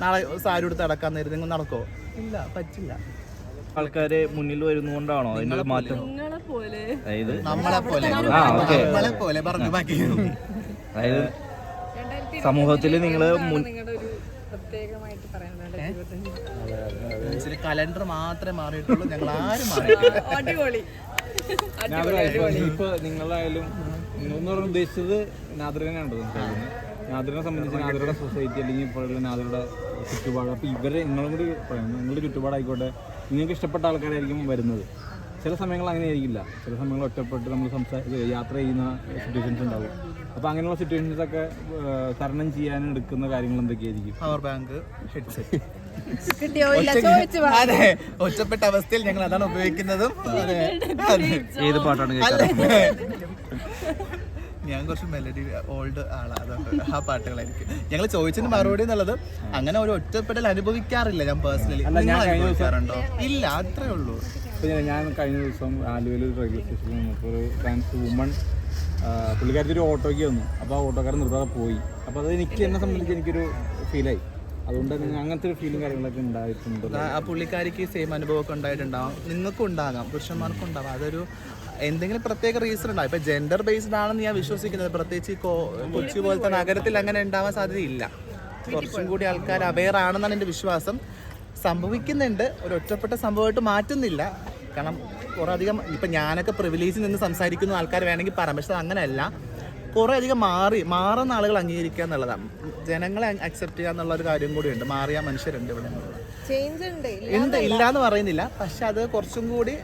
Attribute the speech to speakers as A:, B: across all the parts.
A: നാളെ സാരി എടുത്ത് അടക്കാൻ നേരം നിങ്ങൾ നടക്കോ ഇല്ല പറ്റില്ല.
B: ആൾക്കാരെ മുന്നിൽ വരുന്നോണ്ടാണോ? അതിന്റെ മാറ്റം?
C: നിങ്ങളെ പോലെ.
B: അതായത്?
A: നമ്മളെ പോലെ.
B: ആ, ഓക്കേ.
A: നമ്മളെ പോലെ പറഞ്ഞു ബാക്കി.
B: അതായത് സമൂഹത്തിൽ നിങ്ങൾ മുൻ-
C: നിങ്ങളുടെ ഒരു പ്രത്യേകമായിട്ട് പറയാനുണ്ട് ഇരുപത്തഞ്ച്
A: കലണ്ടർ മാത്രമേ മാറിയിട്ടുള്ളൂ ഞങ്ങൾ ആരും മാറി
C: അടിപൊളി.
D: ഇപ്പൊ നിങ്ങളായാലും ഉദ്ദേശിച്ചത് നാദറിനാണ് നാദറിനെ സംബന്ധിച്ച് നാദറുടെ സൊസൈറ്റി അല്ലെങ്കിൽ ഇപ്പോഴുള്ള നാദറുടെ ചുറ്റുപാട്. അപ്പോൾ ഇവരെ നിങ്ങളും കൂടി പറയാം നിങ്ങളുടെ ചുറ്റുപാടായിക്കോട്ടെ. നിങ്ങൾക്ക് ഇഷ്ടപ്പെട്ട ആൾക്കാരായിരിക്കും വരുന്നത്. ചില സമയങ്ങൾ അങ്ങനെ ആയിരിക്കില്ല ചില സമയങ്ങൾ ഒറ്റപ്പെട്ട് നമ്മൾ സംസാരിച്ച് യാത്ര ചെയ്യുന്ന സിറ്റുവേഷൻസ് ഉണ്ടാവും. അപ്പോൾ അങ്ങനെയുള്ള സിറ്റുവേഷൻസ് ഒക്കെ തരണം ചെയ്യാൻ എടുക്കുന്ന കാര്യങ്ങൾ എന്തൊക്കെയായിരിക്കും?
A: Power bank headset. അതെ ഒറ്റപ്പെട്ട അവസ്ഥയിൽ ഞങ്ങൾ അതാണ് ഉപയോഗിക്കുന്നതും.
B: ഏത് പാട്ടാണ്. കേൾക്കാറ്?
A: ഞാൻ കുറച്ച് മെലഡി ഓൾഡ് ആളാണ് അതുകൊണ്ട് ആ പാട്ടുകളായിരിക്കും. ഞങ്ങൾ ചോദിച്ചതിന് മറുപടി എന്നുള്ളത് അങ്ങനെ ഒരു ഒറ്റപ്പെടൽ അനുഭവിക്കാറില്ല ഞാൻ പേഴ്സണലി അനുഭവിക്കാറുണ്ടോ? ഇല്ല അത്രേ ഉള്ളൂ.
D: ഞാൻ- കഴിഞ്ഞ ദിവസം ആലുവയിൽ ഒരു റെയിൽവേ സ്റ്റേഷനിൽ ഒരു ട്രാൻസ് വുമൺ പുള്ളിക്കാരത്തി ഒരു ഓട്ടോയ്ക്ക് വന്നു. അപ്പോൾ ആ ഓട്ടോക്കാരൻ നിർത്താതെ പോയി. അപ്പോൾ അത് എനിക്ക് എന്നെ സംബന്ധിച്ച് എനിക്കൊരു ഫീലായി അതുകൊണ്ട് തന്നെ അങ്ങനത്തെ ഒരു ഫീലും കാര്യങ്ങളൊക്കെ ഉണ്ടായിട്ടുണ്ട്.
A: ആ- ആ പുള്ളിക്കാരിക്ക് സെയിം അനുഭവമൊക്കെ ഉണ്ടായിട്ടുണ്ടാവും. നിങ്ങൾക്കും ഉണ്ടാകാം പുരുഷന്മാർക്കും ഉണ്ടാകാം. അതൊരു എന്തെങ്കിലും പ്രത്യേക റീസൺ ഉണ്ടാവും ഇപ്പൊ ജെൻഡർ ബേസ്ഡ് ആണെന്ന് ഞാൻ വിശ്വസിക്കുന്നത്. പ്രത്യേകിച്ച് ഈ കൊച്ചി പോലത്തെ നഗരത്തിൽ അങ്ങനെ ഉണ്ടാവാൻ സാധ്യതയില്ല. കുറച്ചും കൂടി ആൾക്കാർ അവെയർ ആണെന്നാണ് എന്റെ വിശ്വാസം. സംഭവിക്കുന്നുണ്ട്. ഒരു ഒറ്റപ്പെട്ട സംഭവമായിട്ട് മാറ്റുന്നില്ല. കാരണം കുറേ അധികം ഇപ്പം ഞാനൊക്കെ പ്രിവിലേജിൽ നിന്ന് സംസാരിക്കുന്ന ആൾക്കാർ വേണമെങ്കിൽ പറയാം. പക്ഷെ അങ്ങനെയല്ല. കുറേ അധികം മാറി മാറുന്ന ആളുകൾ അംഗീകരിക്കുക എന്നുള്ളതാണ് ജനങ്ങളെ അക്സെപ്റ്റ് ചെയ്യുക എന്നുള്ള ഒരു കാര്യം കൂടിയുണ്ട് മാറിയ മനുഷ്യരുണ്ട് ഇവിടെ.
C: ഉണ്ട്. ഇല്ല
A: എന്ന് പറയുന്നില്ല. പക്ഷെ അത് കുറച്ചും കൂടി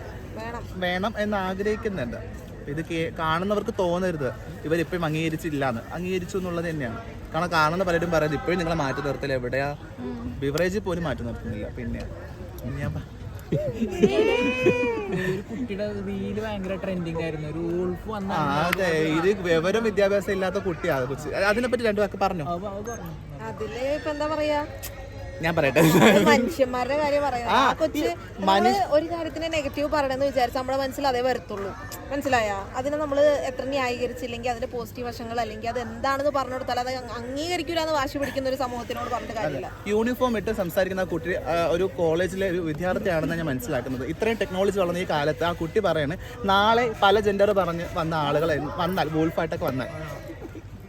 C: വേണം.
A: എന്ന് ആഗ്രഹിക്കുന്നുണ്ട്. ഇത് കാണുന്നവർക്ക് തോന്നരുത്. ഇവരിപ്പോഴും അംഗീകരിച്ചില്ലാന്ന്. അംഗീകരിച്ചു എന്നുള്ളത് തന്നെയാണ്. കാരണം കാണുന്ന പലരും പറയുന്നത് ഇപ്പോഴും നിങ്ങളെ മാറ്റി നിർത്തില്ല എവിടെയാ? ബിവറേജ് പോലും മാറ്റി നിർത്തുന്നില്ല. പിന്നെ ഞാൻ അതെ. ഇത് വിവരം വിദ്യാഭ്യാസം ഇല്ലാത്ത കുട്ടിയാണ് അതിനെപ്പറ്റി രണ്ടു വാക്ക് പറഞ്ഞു
E: പറഞ്ഞു.
C: അതിൽ ഇപ്പൊ എന്താ പറയാ?
A: ഞാൻ പറയട്ടെ.
C: മനുഷ്യന്മാരുടെ കാര്യം പറയുന്നത് ഒരു കാര്യത്തിന് നെഗറ്റീവ് പറയണമെന്ന് വിചാരിച്ച നമ്മുടെ മനസ്സിൽ അതേ വരത്തുള്ളൂ. മനസ്സിലായ? അതിനെ നമ്മൾ എത്ര ന്യായീകരിച്ചില്ലെങ്കിൽ അതിന്റെ പോസിറ്റീവ് വശങ്ങൾ അല്ലെങ്കിൽ അത് എന്താണെന്ന് പറഞ്ഞു കൊടുത്താൽ അത് അംഗീകരിക്കില്ല എന്ന് വാശി പിടിക്കുന്ന ഒരു സമൂഹത്തിനോട് പറഞ്ഞിട്ട് കാര്യമില്ല.
A: യൂണിഫോം ഇട്ട് സംസാരിക്കുന്ന കുട്ടി ഒരു കോളേജിലെ ഒരു വിദ്യാർത്ഥിയാണെന്ന് ഞാൻ മനസ്സിലാക്കുന്നത്. ഇത്രയും ടെക്നോളജി വളർന്ന ഈ കാലത്ത് ആ കുട്ടി പറയാണ് നാളെ പല ജെൻഡർ പറഞ്ഞ് വന്ന ആളുകൾ വന്നാൽ വോൾഫായിട്ടൊക്കെ വന്നാൽ.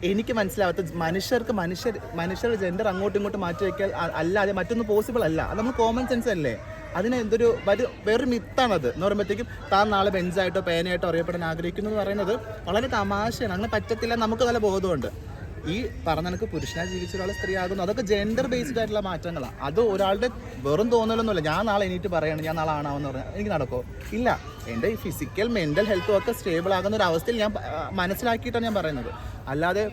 A: എനിക്ക് മനസ്സിലാവാത്ത മനുഷ്യർക്ക് മനുഷ്യർ മനുഷ്യരുടെ ജെൻഡർ അങ്ങോട്ടും ഇങ്ങോട്ടും മാറ്റി വയ്ക്കാൻ അല്ലാതെ മറ്റൊന്നും പോസിബിൾ അല്ല. അത് നമ്മൾ കോമൺ സെൻസ് അല്ലേ? അതിന് എന്തൊരു ഒരു വേറൊരു മിത്താണത്. എന്ന് പറയുമ്പോഴത്തേക്കും താൻ നാളെ ബെഞ്ചായിട്ടോ പേനയായിട്ടോ അറിയപ്പെടാൻ ആഗ്രഹിക്കുന്നു എന്ന് പറയുന്നത് വളരെ തമാശയാണ്. അങ്ങനെ പറ്റത്തില്ല നമുക്ക് നല്ല ബോധമുണ്ട്. ഈ പറഞ്ഞ പുരുഷനായി ജീവിച്ച ഒരാൾ സ്ത്രീ ആകുന്നു അതൊക്കെ ജെൻഡർ ബേസ്ഡ് ആയിട്ടുള്ള മാറ്റങ്ങളാണ് അത് ഒരാളുടെ വെറും തോന്നലൊന്നുമില്ല. ഞാൻ നാളെ എനിക്ക് പറയണം ഞാൻ നാളെ ആണാവെന്ന് പറഞ്ഞാൽ എനിക്ക് നടക്കോ? ഇല്ല. എന്റെ ഈ ഫിസിക്കൽ മെന്റൽ ഹെൽത്തും ഒക്കെ സ്റ്റേബിൾ ആകുന്ന ഒരു അവസ്ഥയിൽ ഞാൻ മനസ്സിലാക്കിയിട്ടാണ് ഞാൻ പറയുന്നത്. അല്ലാതെ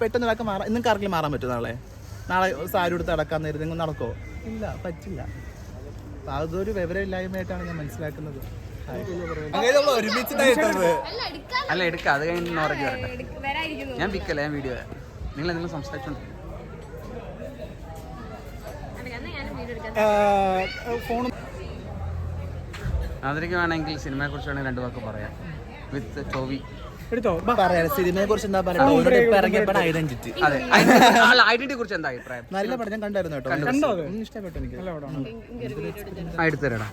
A: പെട്ടെന്ന് ഒരാൾക്ക് മാറാം നിങ്ങൾക്ക് ആർക്കെങ്കിലും മാറാൻ പറ്റും നാളെ. നാളെ സാരി എടുത്ത് അടക്കാൻ നേരം നിങ്ങൾ നടക്കോ? ഇല്ല പറ്റില്ല. അപ്പൊ അതൊരു വിവരമില്ലായ്മയായിട്ടാണ് ഞാൻ മനസ്സിലാക്കുന്നത്. ഒരുമിച്ച് നമ്മൾ ഒരുമിച്ചിട്ടായിട്ടത്
F: അല്ല എടുക്കാം. അത് കഴിഞ്ഞ് ഞാൻ പിക്കല്ല ഞാൻ വീഡിയോ നിങ്ങൾ എന്തെങ്കിലും സംസാരിച്ചോണ്ട്.
A: ഫോൺ
F: അതിലേക്ക് വേണമെങ്കിൽ സിനിമയെ കുറിച്ച് വേണമെങ്കിൽ രണ്ടു വാക്ക് പറയാം. വിത്ത് ടോവി
A: പറയാം സിനിമയെ കുറിച്ച് എന്താ പറയുക ഐഡന്റിറ്റി.
F: അതെ. കുറിച്ച് എന്താ അഭിപ്രായം?
A: നല്ല പടം ഞാൻ കണ്ടായിരുന്നു കേട്ടോ. ഉം, ഇഷ്ടപ്പെട്ടു എനിക്ക്.
F: ആ എടുത്തുതരാടാ